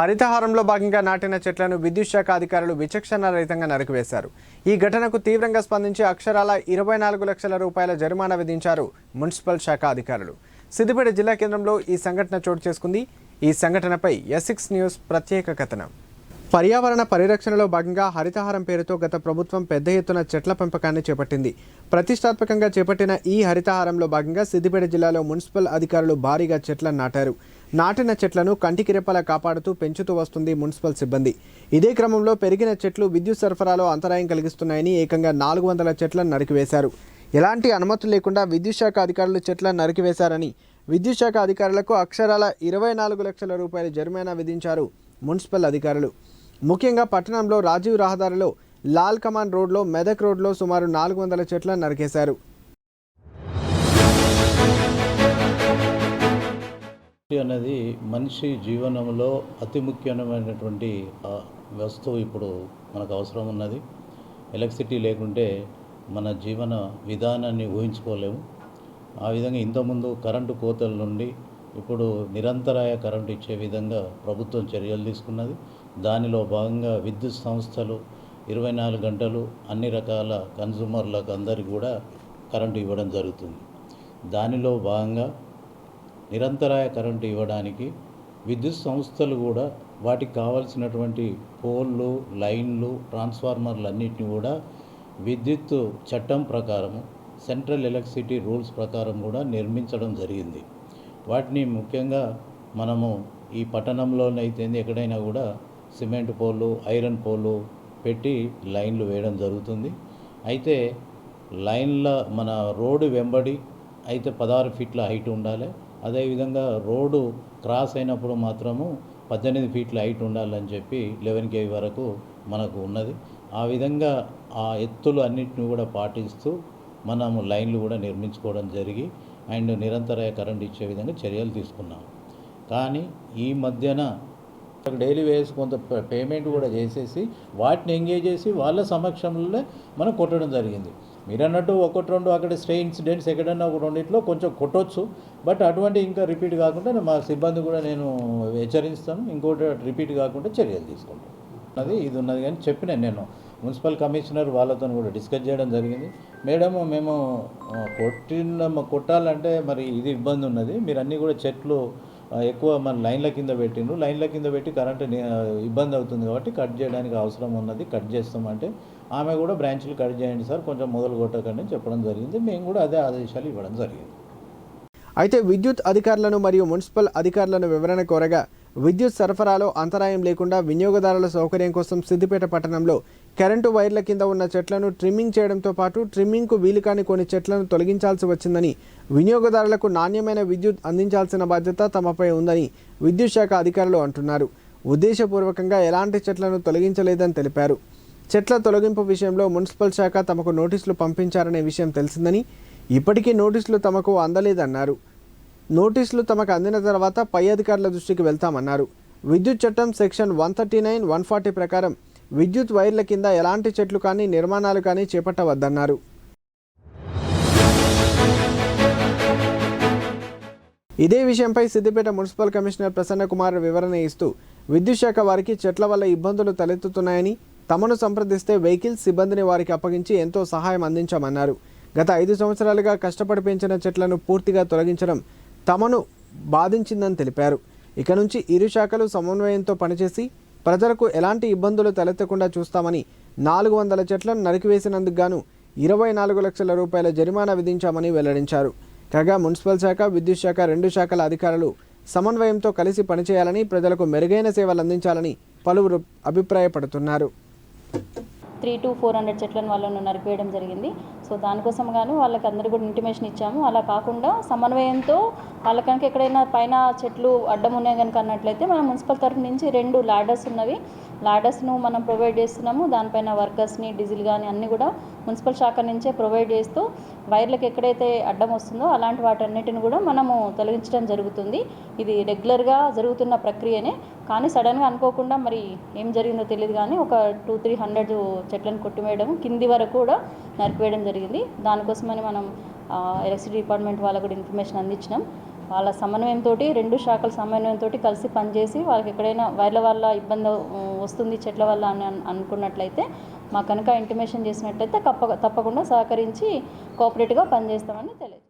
హరితహారంలో భాగంగా నాటిన చెట్లను విద్యుత్ శాఖ అధికారులు విచక్షణ రహితంగా నరికివేశారు. ఈ ఘటనకు తీవ్రంగా స్పందించి అక్షరాల ఇరవై నాలుగు లక్షల రూపాయల జరిమానా విధించారు మున్సిపల్ శాఖ అధికారులు. సిద్దిపేట జిల్లా కేంద్రంలో ఈ సంఘటన చోటు చేసుకుంది. ఈ సంఘటనపై ఎసిక్స్ న్యూస్ ప్రత్యేక కథనం. పర్యావరణ పరిరక్షణలో భాగంగా హరితహారం పేరుతో గత ప్రభుత్వం పెద్ద ఎత్తున చెట్ల పెంపకాన్ని చేపట్టింది. ప్రతిష్టాత్మకంగా చేపట్టిన ఈ హరితహారంలో భాగంగా సిద్దిపేట జిల్లాలో మున్సిపల్ అధికారులు భారీగా చెట్లను నాటారు. నాటిన చెట్లను కంటికి రెప్పలా కాపాడుతూ పెంచుతూ వస్తుంది మున్సిపల్ సిబ్బంది. ఇదే క్రమంలో పెరిగిన చెట్లు విద్యుత్ సరఫరాలో అంతరాయం కలిగిస్తున్నాయని ఏకంగా నాలుగు వందల చెట్లను నరికివేశారు. ఎలాంటి అనుమతులు లేకుండా విద్యుత్ శాఖ అధికారులు చెట్లను నరికివేశారని విద్యుత్ శాఖ అధికారులకు అక్షరాల ఇరవై నాలుగు లక్షల రూపాయల జరిమానా విధించారు మున్సిపల్ అధికారులు. ముఖ్యంగా పట్టణంలో రాజీవ్ రహదారిలో లాల్ కమాన్ రోడ్లో మెదక్ రోడ్లో సుమారు నాలుగు వందల చెట్లను నరికేశారు. అనేది మనిషి జీవనంలో అతి ముఖ్యమైనటువంటి వస్తువు ఇప్పుడు మనకు అవసరం ఉన్నది. ఎలక్ట్రిసిటీ లేకుంటే మన జీవన విధానాన్ని ఊహించుకోలేము. ఆ విధంగా ఇంతకుముందు కరెంటు కోతల నుండి ఇప్పుడు నిరంతరాయ కరెంటు ఇచ్చే విధంగా ప్రభుత్వం చర్యలు తీసుకున్నది. దానిలో భాగంగా విద్యుత్ సంస్థలు ఇరవై నాలుగు గంటలు అన్ని రకాల కన్జ్యూమర్లకు అందరికీ కూడా కరెంటు ఇవ్వడం జరుగుతుంది. దానిలో భాగంగా నిరంతరాయ కరెంటు ఇవ్వడానికి విద్యుత్ సంస్థలు కూడా వాటికి కావాల్సినటువంటి పోల్లు లైన్లు ట్రాన్స్ఫార్మర్లు అన్నిటిని కూడా విద్యుత్ చట్టం ప్రకారము సెంట్రల్ ఎలక్ట్రిసిటీ రూల్స్ ప్రకారం కూడా నిర్మించడం జరిగింది. వాటిని ముఖ్యంగా మనము ఈ పట్టణంలోనైతే ఎక్కడైనా కూడా సిమెంట్ పోలు ఐరన్ పోలు పెట్టి లైన్లు వేయడం జరుగుతుంది. అయితే లైన్ల మన రోడ్డు వెంబడి అయితే పదహారు ఫీట్ల హైట్ ఉండాలి. అదేవిధంగా రోడ్డు క్రాస్ అయినప్పుడు మాత్రము పద్దెనిమిది ఫీట్ల హైట్ ఉండాలని చెప్పి లెవెన్ కేవీ వరకు మనకు ఉన్నది. ఆ విధంగా ఆ ఎత్తులు అన్నింటిని కూడా పాటిస్తూ మనము లైన్లు కూడా నిర్మించుకోవడం జరిగి అండ్ నిరంతరాయ కరెంట్ ఇచ్చే విధంగా చర్యలు తీసుకున్నాం. కానీ ఈ మధ్యన డైలీ వేసి కొంత పే- పేమెంట్ కూడా చేసేసి వాటిని ఎంగేజ్ చేసి వాళ్ళ సమక్షంలోనే మనం కొట్టడం జరిగింది. మీరు అన్నట్టు ఒకటి రెండు అక్కడ స్టే ఇన్సిడెంట్స్ ఎక్కడన్నా ఒక రెండింటిలో కొంచెం కొట్టొచ్చు. బట్ అటువంటి ఇంకా రిపీట్ కాకుండా మా సిబ్బంది కూడా నేను హెచ్చరిస్తాను. ఇంకోటి రిపీట్ కాకుండా చర్యలు తీసుకుంటాను. అది ఇది ఉన్నది. కానీ చెప్పిన నేను మున్సిపల్ కమిషనర్ వాళ్ళతో కూడా డిస్కస్ చేయడం జరిగింది. మేడం మేము కొట్టిన కొట్టాలంటే మరి ఇది ఇబ్బంది ఉన్నది. మీరు అన్నీ కూడా చెట్లు ఎక్కువ మన లైన్ల కింద పెట్టిండ్రు. లైన్ల కింద పెట్టి కరెంట్ ఇబ్బంది అవుతుంది కాబట్టి కట్ చేయడానికి అవసరం ఉన్నది. కట్ చేస్తామంటే ఆమె కూడా బ్రాంచ్లు కట్ చేయండి సార్ కొంచెం మొదలు కొట్టకండి చెప్పడం జరిగింది. మేము కూడా అదే ఆదేశాలు ఇవ్వడం జరిగింది. అయితే విద్యుత్ అధికారులను మరియు మున్సిపల్ అధికారులను వివరణ కోరగా విద్యుత్ సరఫరాలో అంతరాయం లేకుండా వినియోగదారుల సౌకర్యం కోసం సిద్దిపేట పట్టణంలో కరెంటు వైర్ల కింద ఉన్న చెట్లను ట్రిమ్మింగ్ చేయడంతో పాటు ట్రిమ్మింగ్కు వీలు కాని కొన్ని చెట్లను తొలగించాల్సి వచ్చిందని వినియోగదారులకు నాణ్యమైన విద్యుత్ అందించాల్సిన బాధ్యత తమపై ఉందని విద్యుత్ శాఖ అధికారులు అంటున్నారు. ఉద్దేశపూర్వకంగా ఎలాంటి చెట్లను తొలగించలేదని తెలిపారు. చెట్ల తొలగింపు విషయంలో మున్సిపల్ శాఖ తమకు నోటీసులు పంపించారనే విషయం తెలిసిందని ఇప్పటికీ నోటీసులు తమకు అందలేదన్నారు. నోటీసులు తమకు అందిన తర్వాత పై అధికారుల దృష్టికి వెళ్తామన్నారు. విద్యుత్ చట్టం section one thirty nine one forty ప్రకారం విద్యుత్ వైర్ల కింద ఎలాంటి చెట్లు కానీ నిర్మాణాలు కానీ చేపట్టవద్దన్నారు. ఇదే విషయంపై సిద్దిపేట మున్సిపల్ కమిషనర్ ప్రసన్న కుమార్ వివరణ ఇస్తూ విద్యుత్ శాఖ వారికి చెట్ల వల్ల ఇబ్బందులు తలెత్తుతున్నాయని తమను సంప్రదిస్తే వెహికల్స్ సిబ్బందిని వారికి అప్పగించి ఎంతో సహాయం అందించామన్నారు. గత ఐదు సంవత్సరాలుగా కష్టపడి పెంచిన చెట్లను పూర్తిగా తొలగించడం తమను బాధించిందని తెలిపారు. ఇక నుంచి ఇరు శాఖలు సమన్వయంతో పనిచేసి ప్రజలకు ఎలాంటి ఇబ్బందులు తలెత్తకుండా చూస్తామని నాలుగు వందల చెట్లను నరికివేసినందుకు గాను ఇరవై నాలుగు లక్షల రూపాయల జరిమానా విధించామని వెల్లడించారు. కాగా మున్సిపల్ శాఖ విద్యుత్ శాఖ రెండు శాఖల అధికారులు సమన్వయంతో కలిసి పనిచేయాలని ప్రజలకు మెరుగైన సేవలు అందించాలని పలువురు అభిప్రాయపడుతున్నారు. త్రీ టు ఫోర్ హండ్రెడ్ చెట్లను వాళ్ళను నరికివేయడం జరిగింది. సో దానికోసం గాను వాళ్ళకి అందరూ కూడా ఇంటిమేషన్ ఇచ్చాము. అలా కాకుండా సమన్వయంతో వాళ్ళ కనుక ఎక్కడైనా పైన చెట్లు అడ్డం ఉన్నాయి కనుక అన్నట్లయితే మనం మున్సిపల్ తరఫు నుంచి రెండు లాడర్స్ ఉన్నవి. లాడర్స్ను మనం ప్రొవైడ్ చేస్తున్నాము. దానిపైన వర్కర్స్ని డీజిల్ కానీ అన్నీ కూడా మున్సిపల్ శాఖ నుంచే ప్రొవైడ్ చేస్తూ వైర్లకు ఎక్కడైతే అడ్డం వస్తుందో అలాంటి వాటన్నిటిని కూడా మనము తొలగించడం జరుగుతుంది. ఇది రెగ్యులర్గా జరుగుతున్న ప్రక్రియనే. కానీ సడన్గా అనుకోకుండా మరి ఏం జరిగిందో తెలియదు కానీ ఒక టూ త్రీ హండ్రెడ్ చెట్లను కొట్టివేయడం కింది వరకు కూడా నరికివేయడం జరిగింది. దానికోసమని మనం ఎలక్ట్రిసిటీ డిపార్ట్మెంట్ వాళ్ళకు కూడా ఇన్ఫర్మేషన్ అందించినాం. వాళ్ళ సమన్వయంతో రెండు శాఖల సమన్వయంతో కలిసి పనిచేసి వాళ్ళకి ఎక్కడైనా వైర్ల వల్ల ఇబ్బంది వస్తుంది చెట్ల వల్ల అని అనుకున్నట్లయితే మా కనుక ఇంటిమేషన్ చేసినట్లయితే తప్ప తప్పకుండా సహకరించి కోఆపరేటివ్గా పనిచేస్తామని తెలియదు